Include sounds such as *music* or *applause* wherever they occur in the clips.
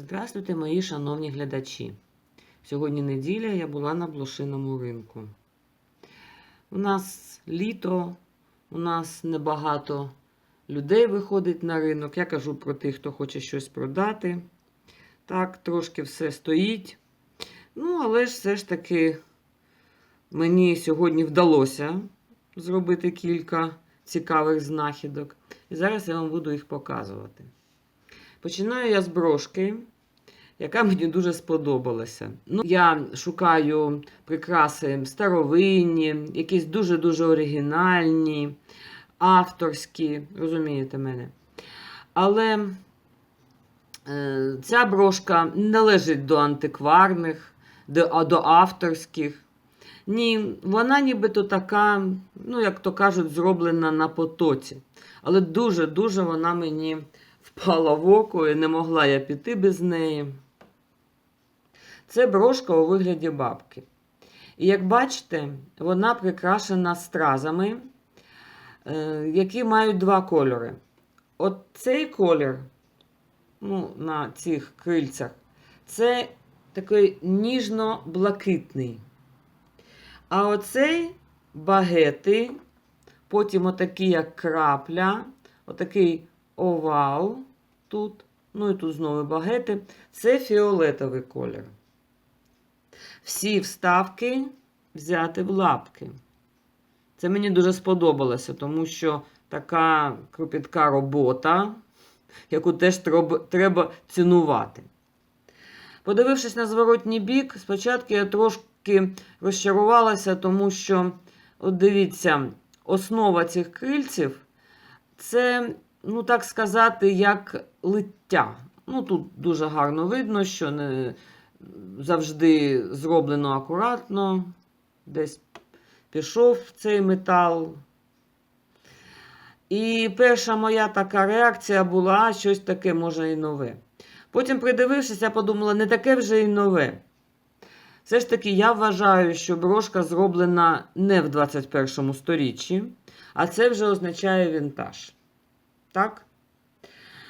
Здравствуйте, мої шановні глядачі. Сьогодні неділя я була на блошиному ринку. У нас літо, у нас небагато людей виходить на ринок. Я кажу про тих, хто хоче щось продати. Так, трошки все стоїть. Ну, але ж все ж таки мені сьогодні вдалося зробити кілька цікавих знахідок. І зараз я вам буду їх показувати. Починаю я з брошки, яка мені дуже сподобалася. Ну, я шукаю прикраси старовинні, якісь дуже-дуже оригінальні, авторські, розумієте мене. Але е, ця брошка належить до антикварних, до, до авторських. Ні, вона нібито така, ну, як то кажуть, зроблена на потоці. Але дуже-дуже вона мені впала в око і не могла я піти без неї. Це брошка у вигляді бабки. І як бачите, вона прикрашена стразами, е, які мають два кольори. От цей колір ну, на цих крильцях, це такий ніжно-блакитний. А оцей багети, потім отакий, як крапля, отакий овал тут, ну і тут знову багети. Це фіолетовий колір. Всі вставки взяти в лапки. Це мені дуже сподобалося, тому що така кропітка робота, яку теж треба, цінувати. Подивившись на зворотній бік, спочатку я трошки розчарувалася, тому що, от дивіться, основа цих крильців це, ну так сказати, як лиття. Ну, тут дуже гарно видно, що не завжди зроблено акуратно, десь пішов цей метал. І перша моя така реакція була щось таке, може, і нове. Потім, придивившись, я подумала, не таке вже і нове. Все ж таки, я вважаю, що брошка зроблена не в 21 сторіччі, а це вже означає вінтаж. Так?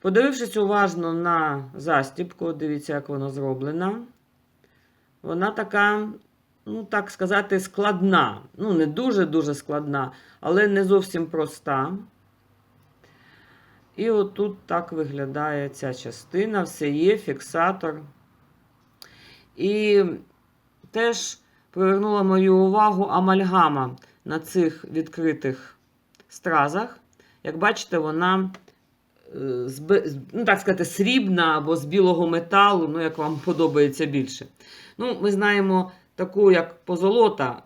Подивившись уважно на застібку, дивіться, як вона зроблена. Вона така, ну так сказати, складна. Ну, не дуже-дуже складна, але не зовсім проста. І отут так виглядає ця частина, все є, фіксатор. І теж привернула мою увагу амальгама на цих відкритих стразах. Як бачите, вона е, ну, так сказати, срібна або з білого металу, ну, як вам подобається більше. Ну, Ми знаємо таку, як позолота,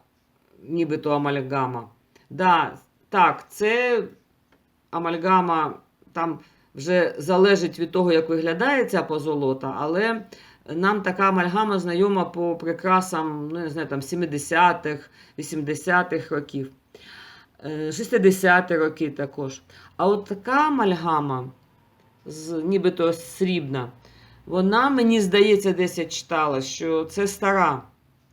нібито амальгама. Да, так, це амальгама там вже залежить від того, як виглядає ця позолота, але нам така амальгама знайома по прикрасам ну, не знаю, там 70-х, 80-х років, 60-ті роки також. А от така амальгама, нібито срібна, вона, мені здається, десь я читала, що це стара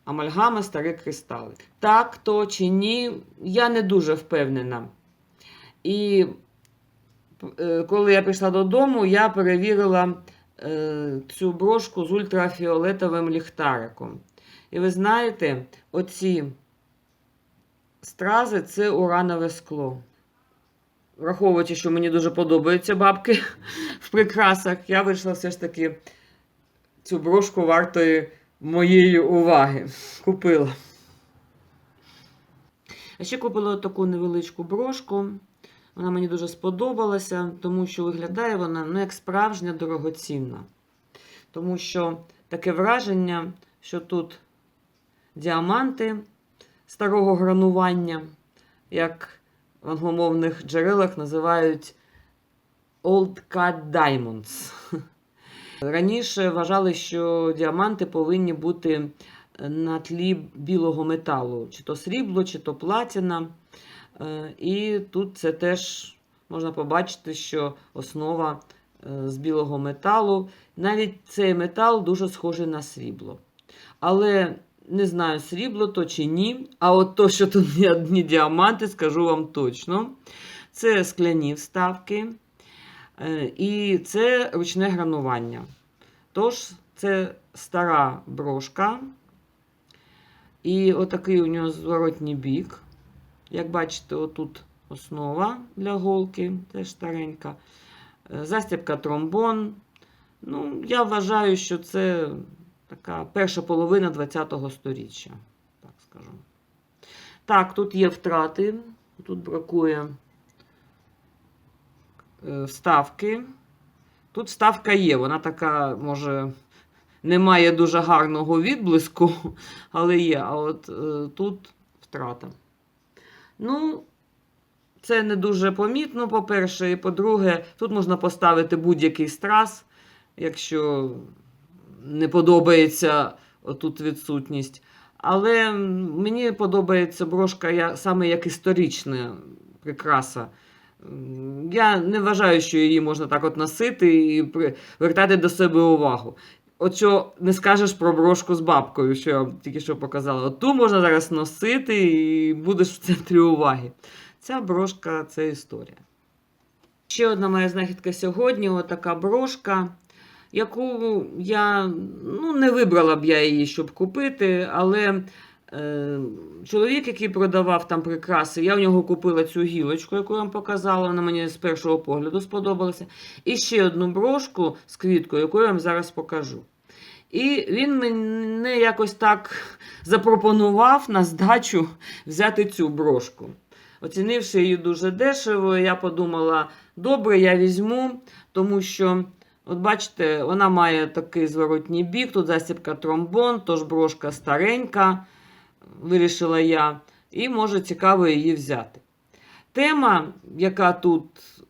амальгама, старі кристали. Так то чи ні, я не дуже впевнена. І е, коли я прийшла додому, я перевірила е, цю брошку з ультрафіолетовим ліхтариком. І ви знаєте, оці стрази це уранове скло. Враховуючи, що мені дуже подобаються бабки в прикрасах, я вирішила все ж таки цю брошку вартої моєї уваги. Купила. А ще купила таку невеличку брошку. Вона мені дуже сподобалася, тому що виглядає вона ну, як справжня дорогоцінна. Тому що таке враження, що тут діаманти старого гранування, як в англомовних джерелах називають Old Cut Diamonds. Раніше вважали, що діаманти повинні бути на тлі білого металу, чи то срібло, чи то платіна. Е, І тут це теж можна побачити, що основа е, з білого металу. Навіть цей метал дуже схожий на срібло. Але не знаю, срібло то чи ні. А от то, що тут не одні діаманти, скажу вам точно. Це скляні вставки. Е, І це ручне гранування. Тож, це стара брошка. І отакий у нього зворотній бік. Як бачите, отут основа для голки, теж старенька. Е, Застібка тромбон. Ну, я вважаю, що це така перша половина ХХ століття. Так скажу. Так, тут є втрати. Тут бракує е, вставки. Тут вставка є, вона така, може, не має дуже гарного відблиску, *laughs* але є. А от е, тут втрата. Ну, це не дуже помітно, по-перше. І по-друге, тут можна поставити будь-який страс, якщо не подобається тут відсутність. Але мені подобається брошка саме як історична прикраса. Я не вважаю, що її можна так от носити і привертати до себе увагу. От що не скажеш про брошку з бабкою, що я вам тільки що показала. От ту можна зараз носити і будеш в центрі уваги. Ця брошка це історія. Ще одна моя знахідка сьогодні отака брошка, яку я ну, не вибрала б я її, щоб купити, але е, чоловік, який продавав там прикраси, я в нього купила цю гілочку, яку я вам показала, вона мені з першого погляду сподобалася. І ще одну брошку з квіткою, яку я вам зараз покажу. І він мене якось так запропонував на здачу взяти цю брошку. Оцінивши її дуже дешево, я подумала, добре, я візьму, тому що, от бачите, вона має такий зворотній бік, тут засібка тромбон, тож брошка старенька, вирішила я, і може цікаво її взяти. Тема, яка тут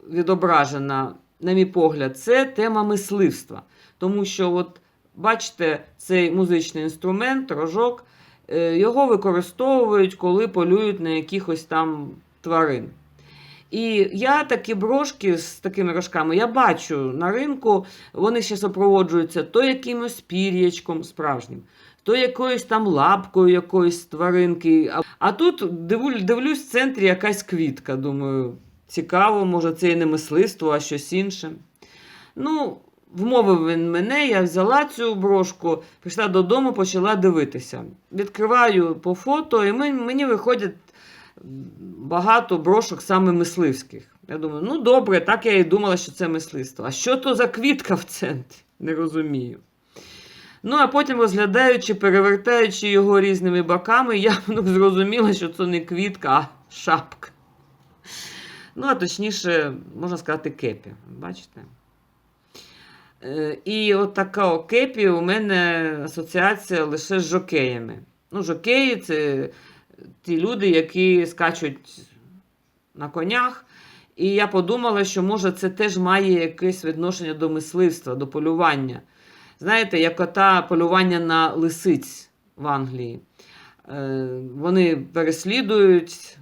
відображена, на мій погляд, це тема мисливства. Тому що, от, бачите, цей музичний інструмент, рожок, е, його використовують, коли полюють на якихось там тварин. І я такі брошки з такими рожками я бачу на ринку, вони ще супроводжуються то якимось пір'ячком справжнім, то якоюсь там лапкою якоїсь тваринки. А, тут дивлюсь в центрі якась квітка. Думаю, цікаво, може, це і не мисливство, а щось інше. Ну, вмовив він мене, я взяла цю брошку, прийшла додому, почала дивитися. Відкриваю по фото, і мен- мені виходять багато брошок саме мисливських. Я думаю, ну добре, так я і думала, що це мисливство. А що то за квітка в центрі? Не розумію. Ну, а потім, розглядаючи, перевертаючи його різними боками, я ну, зрозуміла, що це не квітка, а шапка. Ну, а точніше, можна сказати, кепі. Бачите? Е, І от така кепі у мене асоціація лише з жокеями. Ну, жокеї це ті люди, які скачуть на конях. І я подумала, що може це теж має якесь відношення до мисливства, до полювання. Знаєте, як ота полювання на лисиць в Англії. Е, Вони переслідують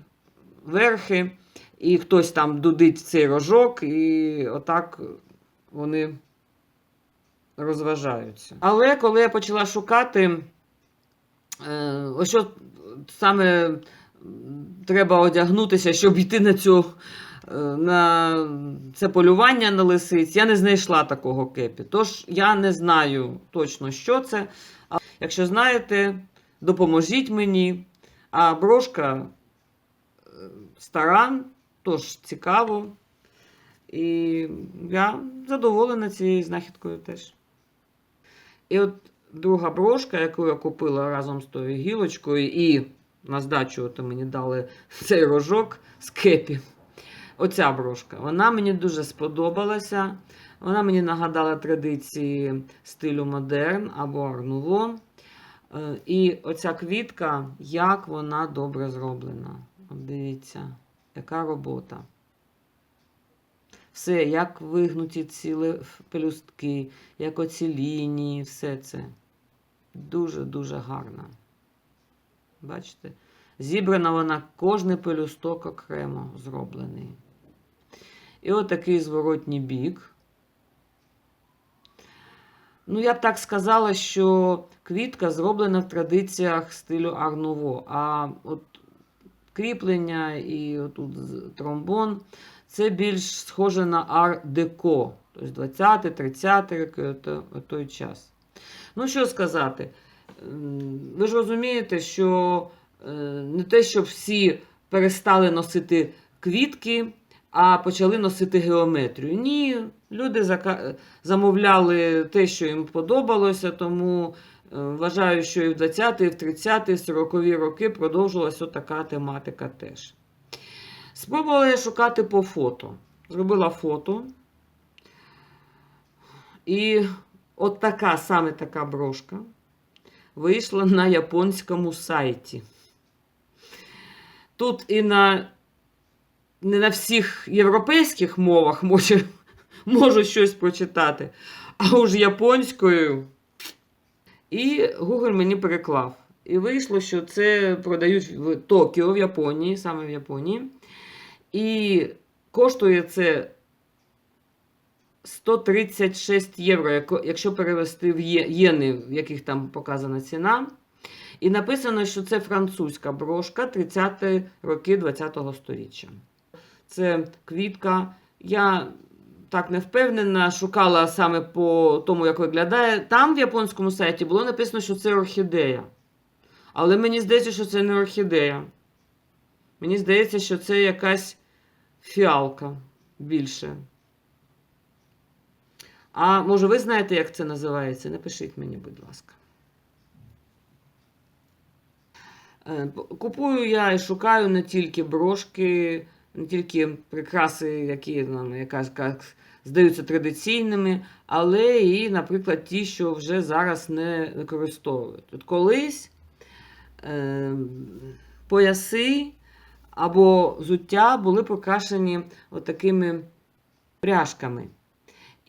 верхи, і хтось там дудить цей рожок, і отак вони розважаються. Але коли я почала шукати, ось що саме треба одягнутися, щоб йти на цю. е, На це полювання на лисиць, я не знайшла такого кепі. Тож я не знаю точно, що це. А якщо знаєте, допоможіть мені. А брошка е, стара, тож цікаво. І я задоволена цією знахідкою теж. І от друга брошка, яку я купила разом з тою гілочкою, і на здачу от мені дали *laughs* цей рожок з кепі. Оця брошка. Вона мені дуже сподобалася. Вона мені нагадала традиції стилю модерн або арнуво. Е, І оця квітка, як вона добре зроблена. Дивіться, яка робота. Все, як вигнуті ці пелюстки, як оці лінії, все це. Дуже-дуже гарно. Бачите? Зібрана вона кожний пелюсток окремо зроблений. І отакий зворотній бік. Ну, я б так сказала, що квітка зроблена в традиціях стилю Арнуво. А от кріплення і отут тромбон це більш схоже на ар-деко. Тобто 20, 30 роки, ото, той час. Ну, що сказати, ви ж розумієте, що е, не те, щоб всі перестали носити квітки, а почали носити геометрію. Ні, люди замовляли те, що їм подобалося, тому е, вважаю, що і в 20-ті, і в 30-ті, 40-ві роки продовжилася така тематика теж. Спробувала я шукати по фото. Зробила фото. І от така, саме така брошка вийшла на японському сайті. Тут і на не на всіх європейських мовах може, можу щось прочитати, а уж японською. І Google мені переклав. І вийшло, що це продають в Токіо, в Японії, саме в Японії. І коштує це 136 євро, якщо перевести в єни, в яких там показана ціна. І написано, що це французька брошка 30 ті роки 20-го сторіччя. Це квітка. Я так не впевнена, шукала саме по тому, як виглядає. Там в японському сайті було написано, що це орхідея. Але мені здається, що це не орхідея. Мені здається, що це якась фіалка більше. А може, ви знаєте, як це називається? Напишіть мені, будь ласка. Е, Купую я і шукаю не тільки брошки, не тільки прикраси, які нам якась як, здаються традиційними, але і, наприклад, ті, що вже зараз не використовують. От колись е, пояси або взуття були покрашені отакими пряжками.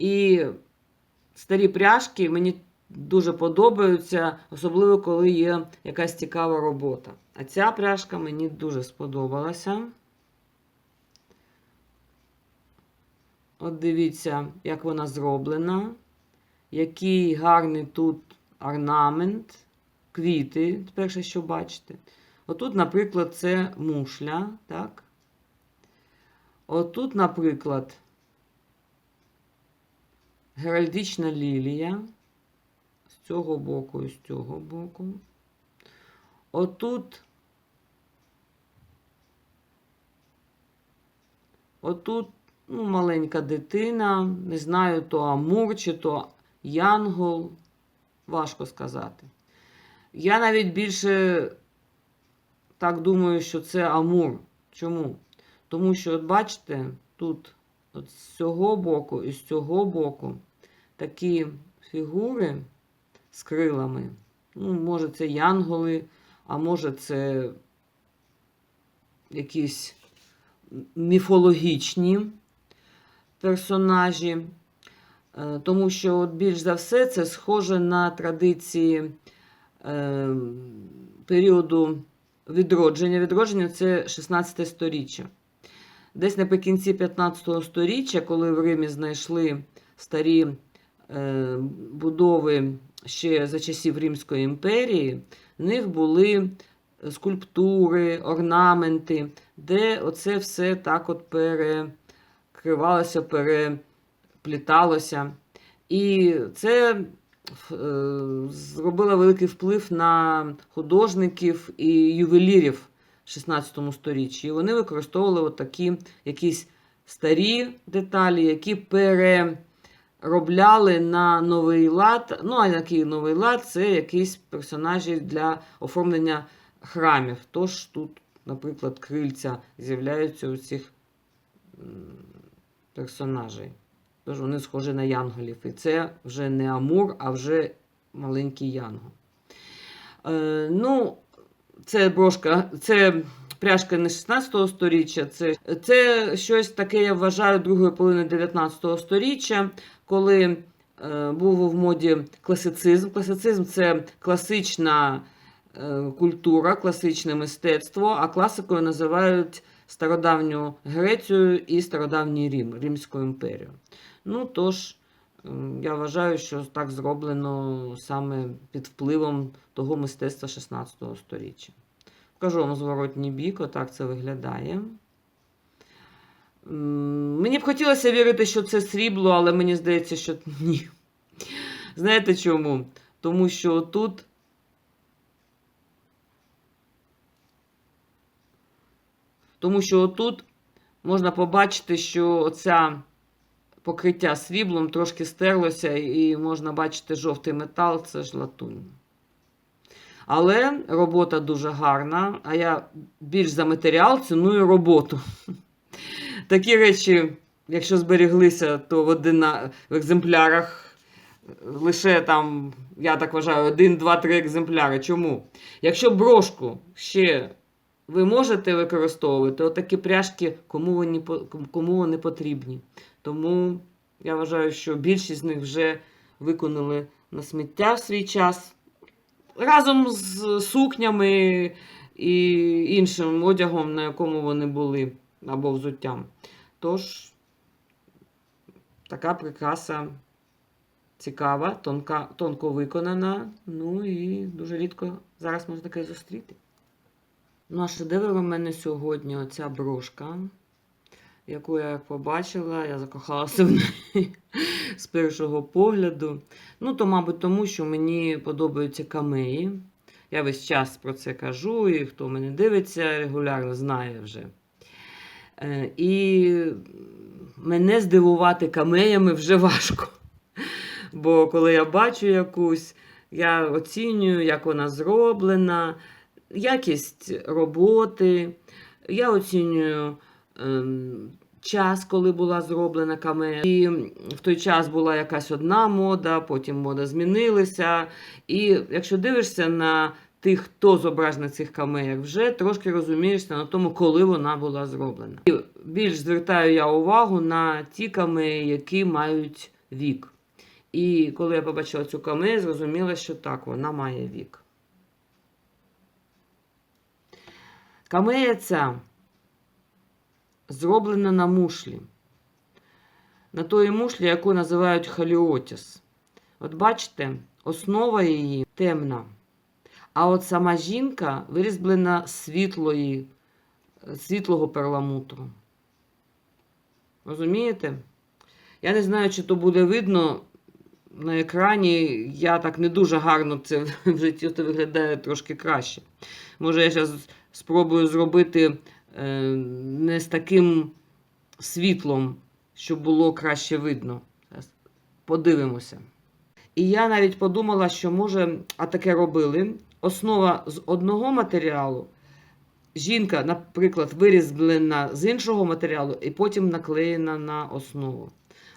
І старі пряжки мені дуже подобаються, особливо коли є якась цікава робота. А ця пряжка мені дуже сподобалася. От дивіться, як вона зроблена. Який гарний тут орнамент, квіти, перше, що бачите. Отут, наприклад, це мушля, так? Отут, наприклад, геральдична лілія. З цього боку і з цього боку. Отут. Отут ну, маленька дитина. Не знаю, то Амур чи то Янгол. Важко сказати. Я навіть більше так думаю, що це Амур. Чому? Тому що, от бачите, тут от з цього боку і з цього боку такі фігури з крилами. Ну, може, це янголи, а може, це якісь міфологічні персонажі. Е, Тому що от більш за все це схоже на традиції е, періоду відродження. Відродження це 16 сторіччя. Десь наприкінці 15 сторіччя, коли в Римі знайшли старі будови ще за часів Римської імперії, в них були скульптури, орнаменти, де оце все так от перекривалося, перепліталося. І це е, зробило великий вплив на художників і ювелірів в 16 сторіччі. І вони використовували такі якісь старі деталі, які переробляли на новий лад. Ну, а який новий лад це якісь персонажі для оформлення храмів. Тож тут, наприклад, крильця з'являються у цих персонажей. Тож вони схожі на янголів. І це вже не Амур, а вже маленький янгол. Е, ну, це брошка, це пряжка не 16 століття, це, це щось таке, я вважаю, другої половини 19 століття, коли е, був в моді класицизм. Класицизм це класична е, культура, класичне мистецтво, а класикою називають стародавню Грецію і стародавній Рим, Римську імперію. Ну тож, я вважаю, що так зроблено саме під впливом того мистецтва 16 століття. Покажу вам зворотній бік, отак це виглядає. Мені б хотілося вірити, що це срібло, але мені здається, що *laughs* ні. Знаєте чому? Тому що тут Тому що отут можна побачити, що оця покриття сріблом трошки стерлося, і можна бачити жовтий метал це ж латунь. Але робота дуже гарна, а я більш за матеріал ціную роботу. Такі речі, якщо зберіглися, то в, одина... в екземплярах лише там, я так вважаю, один, два, три екземпляри. Чому? Якщо брошку ще ви можете використовувати, то такі пряжки кому вони, кому вони потрібні. Тому я вважаю, що більшість з них вже виконали на сміття в свій час. Разом з сукнями і іншим одягом, на якому вони були, або взуттям. Тож, така прикраса цікава, тонка, тонко виконана. Ну і дуже рідко зараз можна таке зустріти. Ну, а шедевр у мене сьогодні оця брошка, яку я побачила, я закохалася в неї з першого погляду. Ну, то, мабуть, тому що мені подобаються камеї. Я весь час про це кажу, і хто мене дивиться регулярно, знає вже. Е, І мене здивувати камеями вже важко. Бо коли я бачу якусь, я оцінюю, як вона зроблена, якість роботи, я оцінюю час, коли була зроблена камея. І в той час була якась одна мода, потім мода змінилася. І якщо дивишся на тих, хто зображений на цих камеях, вже трошки розумієшся на тому, коли вона була зроблена. І більш звертаю я увагу на ті камеї, які мають вік. І коли я побачила цю камею, зрозуміла, що так, вона має вік. Камея ця зроблена на мушлі. На тої мушлі, яку називають халіотіс. От бачите, основа її темна. А от сама жінка вирізблена світлої, світлого перламутру. Розумієте? Я не знаю, чи то буде видно на екрані. Я так не дуже гарно це в житті виглядає трошки краще. Може, я зараз спробую зробити не з таким світлом, щоб було краще видно. Подивимося. І я навіть подумала, що може, а таке робили. Основа з одного матеріалу. Жінка, наприклад, вирізблена з іншого матеріалу і потім наклеєна на основу.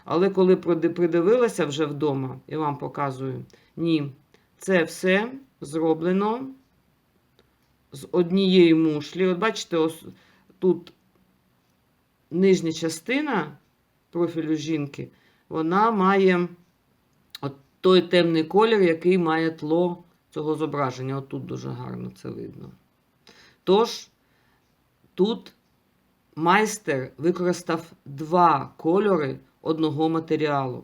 Але коли придивилася вже вдома, і вам показую, ні, це все зроблено з однієї мушлі. От бачите, ось тут нижня частина профілю жінки, вона має от той темний колір, який має тло цього зображення. От тут дуже гарно це видно. Тож, тут майстер використав два кольори одного матеріалу.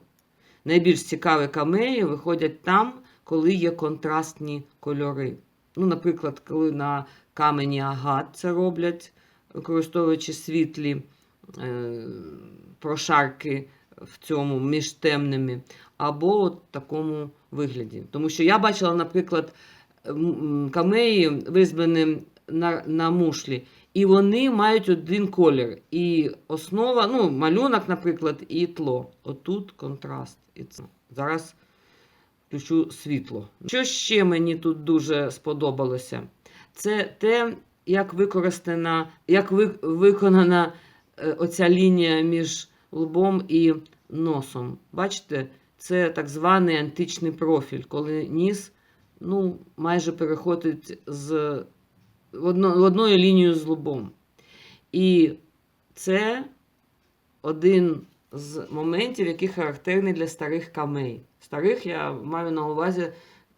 Найбільш цікаві камеї виходять там, коли є контрастні кольори. Ну, наприклад, коли на камені агат це роблять, використовуючи світлі е, прошарки в цьому між темними, або от такому вигляді. Тому що я бачила, наприклад, камеї вирізблені на, на мушлі, і вони мають один колір. І основа, ну, малюнок, наприклад, і тло. Отут контраст. І це. Зараз включу світло. Що ще мені тут дуже сподобалося? Це те, як використана, як ви, виконана е, оця лінія між лбом і носом. Бачите, це так званий античний профіль, коли ніс ну, майже переходить з в одно, одною лінією з лбом. І це один з моментів, які характерні для старих камей. Старих я маю на увазі,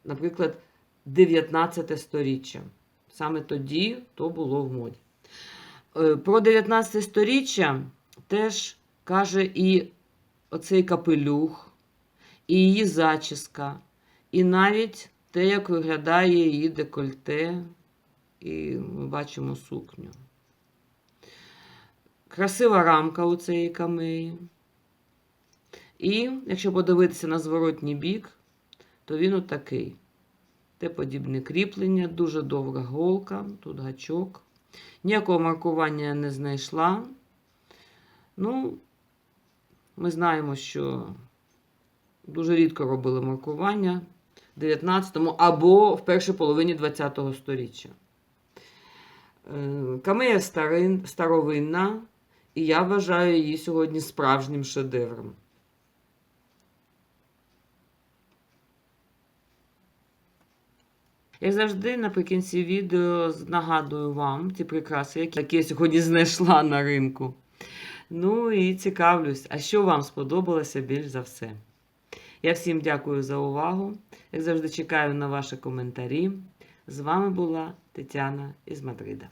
наприклад, 19 сторіччя. Саме тоді то було в моді. Е, Про 19 сторіччя теж каже і оцей капелюх, і її зачіска, і навіть те, як виглядає її декольте, і ми бачимо сукню. Красива рамка у цієї камеї. І якщо подивитися на зворотній бік, то він отакий. Те подібне кріплення, дуже довга голка, тут гачок. Ніякого маркування я не знайшла. Ну, ми знаємо, що дуже рідко робили маркування в 19-му або в першій половині 20-го сторіччя. Е, Камея старин, старовинна, і я вважаю її сьогодні справжнім шедевром. Як завжди, наприкінці відео нагадую вам ті прикраси, які я сьогодні знайшла на ринку. Ну і цікавлюсь, а що вам сподобалося більш за все. Я всім дякую за увагу. Як завжди, чекаю на ваші коментарі. З вами була Тетяна із Мадрида.